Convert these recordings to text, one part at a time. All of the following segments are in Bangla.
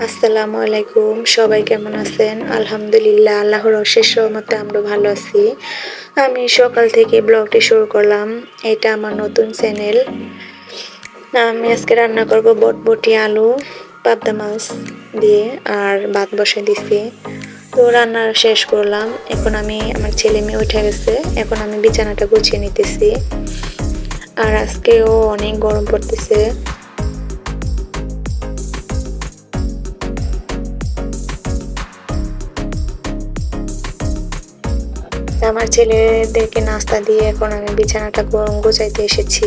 আসসালামু আলাইকুম, সবাই কেমন আছেন? আলহামদুলিল্লাহ, আল্লাহর অশেষ রহমতে আমরা ভালো আছি। আমি সকাল থেকে ব্লগটি শুরু করলাম। এটা আমার নতুন চ্যানেল। আমি আজকে রান্না করব বটবটি আলু, পাবদা মাছ দিয়ে আর ভাত বসে দিছি। তো রান্না শেষ করলাম। এখন আমি, আমার ছেলে মেয়ে উঠে গেছে। এখন আমি বিছানাটা গুছিয়ে নিতেছি। আর আজকেও অনেক গরম পড়তেছে। আমার ছেলেদেরকে নাস্তা দিয়ে এখন আমি বিছানাটা গোছাইতে এসেছি।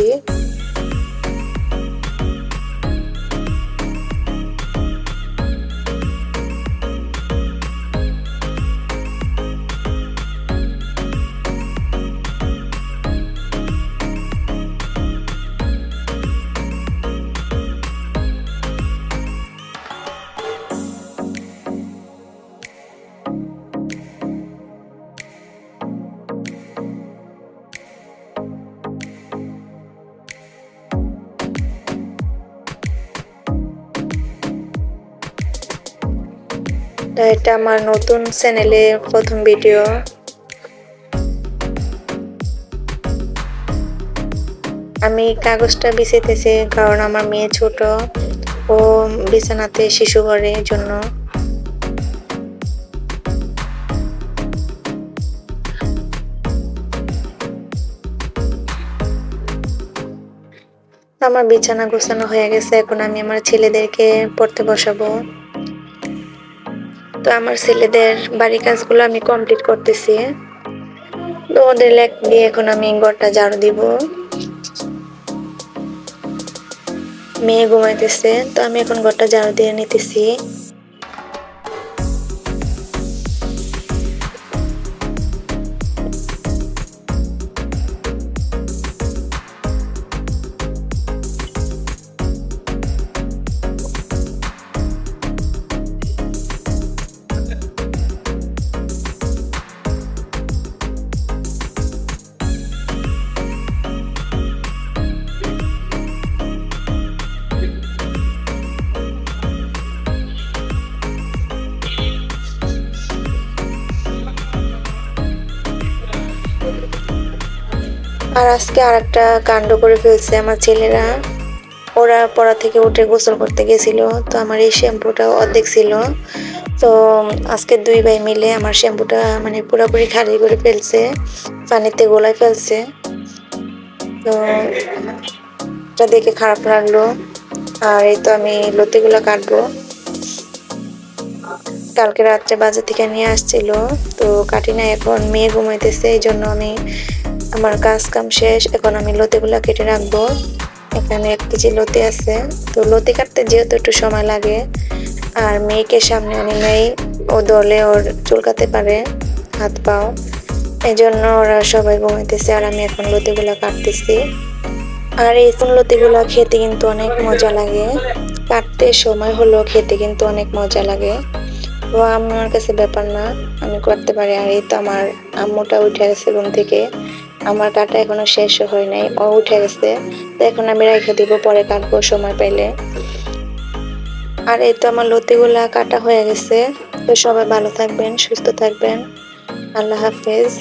এটা আমার নতুন চ্যানেলে প্রথম ভিডিও। আমি কাগজটা বিছাইতেছি, কারণ আমার মেয়ে ছোট। ও বিছানাতে শিশু ঘরে জন্য। আমার বিছানা গোছানো হয়ে গেছে, এখন আমি আমার ছেলেদেরকে পড়তে বসাবো। তো আমার ছেলেদের বাড়ি কাজগুলো আমি কমপ্লিট করতেছি। তো ওদের লেখ দিয়ে এখন আমি ঘরটা ঝাড়ু দিব। মেয়ে ঘুমাইতেছে, তো আমি এখন ঘরটা ঝাড়ু দিয়ে নিতেছি। আর আজকে আর একটা কাণ্ড করে ফেলছে আমার ছেলেরা। ওরা পড়া থেকে উঠে গোসল করতে গেছিল, তো আমার এই শ্যাম্পুটা অর্ধেক ছিল। তো আজকে দুই ভাই মিলে আমার শ্যাম্পুটা মানে পুরোপুরি খালি করে ফেলছে, পানিতে গোলায় ফেলছে। তো এটা দেখে খারাপ লাগল। আর এই তো আমি লতিগুলো কাটবো। কালকে রাত্রে বাজার থেকে নিয়ে আসছিল, তো কাটি না এখন, মেয়ে ঘুমাইতেছে এই জন্য আমি আমার কাজ কাম শেষ, এখন আমি লতিগুলো কেটে রাখব। এখানে এক কেজি লতি আছে। তো লতি কাটতে যেহেতু একটু সময় লাগে, আর মেয়েকে সামনে আনি নেই, ও দলে ওর চুলকাতে পারে, হাত পাও। এই জন্য ওরা সবাই ঘুমাইতেছে, আর আমি এখন লতিগুলো কাটতেছি। আর এই লতিগুলো খেতে কিন্তু অনেক মজা লাগে। কাটতে সময় হলো খেতে কিন্তু অনেক মজা লাগে। তো আমার কাছে ব্যাপার না, আমি করতে পারি। আর এই তো আমার আম্মুটা উঠে গেছে ঘুম থেকে। আমার কাটা এখনও শেষ হয় নাই, ও উঠে গেছে। তো এখন আমি রেখে দিব, পরে কাটবো সময় পাইলে। আর এই তো আমার লতিগুলা কাটা হয়ে গেছে। তো সবাই ভালো থাকবেন, সুস্থ থাকবেন। আল্লাহ হাফেজ।